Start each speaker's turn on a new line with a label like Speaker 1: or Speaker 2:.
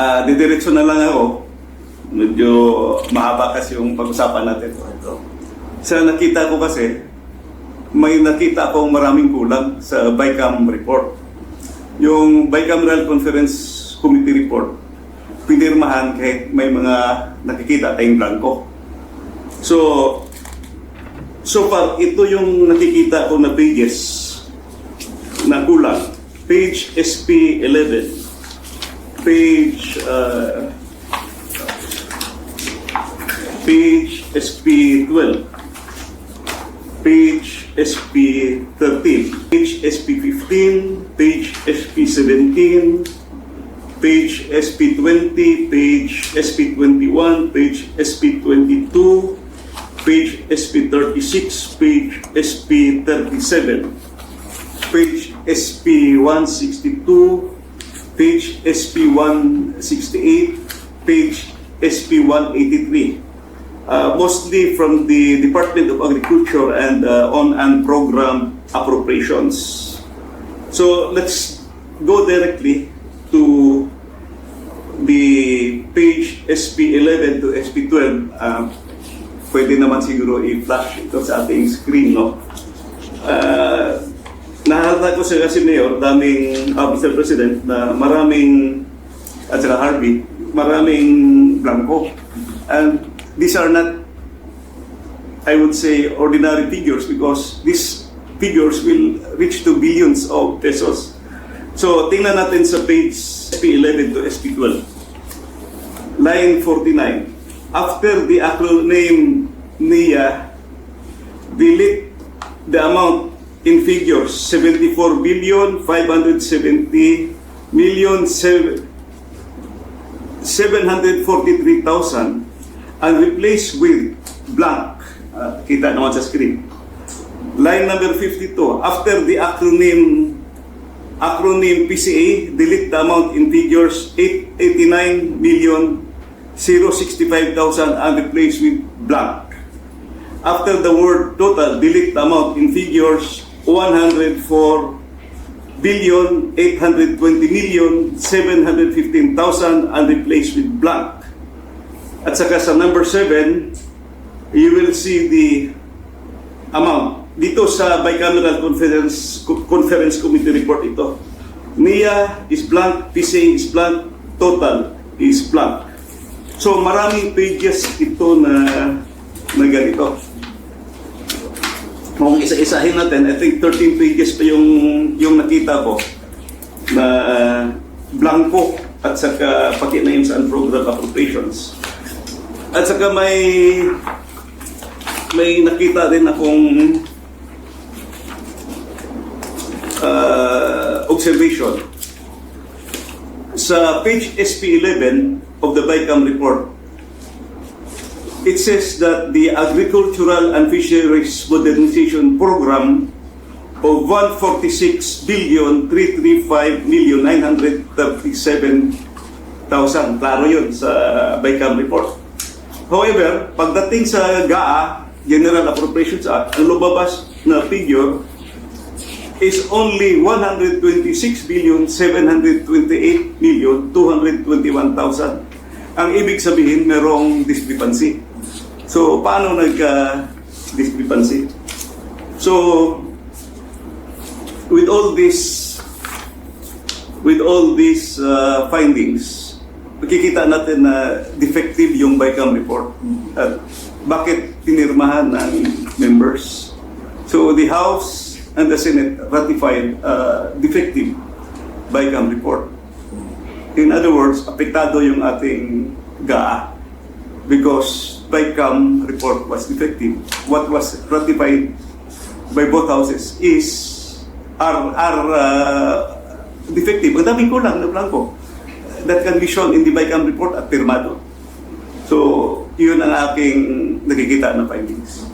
Speaker 1: Ah, didiretso na lang ako. Medyo mahaba kasi yung pag-usapan natin. Sa nakita ko kasi, may nakita akong maraming kulang sa BICAM report. Yung Bicameral Conference Committee report, pinirmahan kahit may mga nakikita tayong blanco. So, so far, ito yung nakikita ko na pages na kulang. Page SP11, page uh, page SP12, page SP13, page SP15, page SP17, page SP20, page SP21, page SP22, page SP36, page SP37, page SP162, page SP168, page SP183. Uh, mostly from the Department of Agriculture and uh, on and program appropriations. So let's go directly to the page SP11 to SP12. Uh, pwede naman siguro i-flash ito sa ating screen, no? Uh, Nahalata ko sa kasi Mayor, daming, uh, Mr. President, na maraming, at saka Harvey, maraming blanco. And these are not, I would say, ordinary figures because these figures will reach to billions of pesos. So, tingnan natin sa page SP11 to SP12. Line 49. After the acronym NIA, delete the amount in figures 74 billion 570 million sev- 743,000 and replace with blank. Uh, kita naman sa screen. Line number 52. After the acronym acronym PCA, delete the amount in figures 889 million 065,000 and replace with blank. After the word total, delete the amount in figures 104 billion 820 million 715,000 and replace with blank. At saka sa number 7, you will see the amount. Dito sa Bicameral Conference Conference Committee report ito. NIA is blank, PCA is blank, total is blank. So maraming pages ito na na ganito. Kung isa-isahin natin, I think 13 pages pa yung yung nakita ko na uh, blanco at saka pati na yung sa program appropriations. At saka may may nakita din akong uh, observation sa page SP11 of the BICAM report it says that the Agricultural and Fisheries Modernization Program of 146 billion 335 million 937 thousand. Klaro yun sa BICAM report. However, pagdating sa GAA, General Appropriations Act, ang lumabas na figure is only 126 billion 728 million 221 thousand. Ang ibig sabihin, merong discrepancy. So, paano nagka-discrepancy? So, with all this, with all these uh, findings, makikita natin na defective yung BICAM report. At bakit pinirmahan ng members? So, the House and the Senate ratified uh, defective BICAM report. In other words, apektado yung ating GAA because BICAM report was defective. What was ratified by both houses is are, are uh, defective. Ang daming kulang na blanco that can be shown in the BICAM report at pirmado. So, yun ang aking nakikita na findings.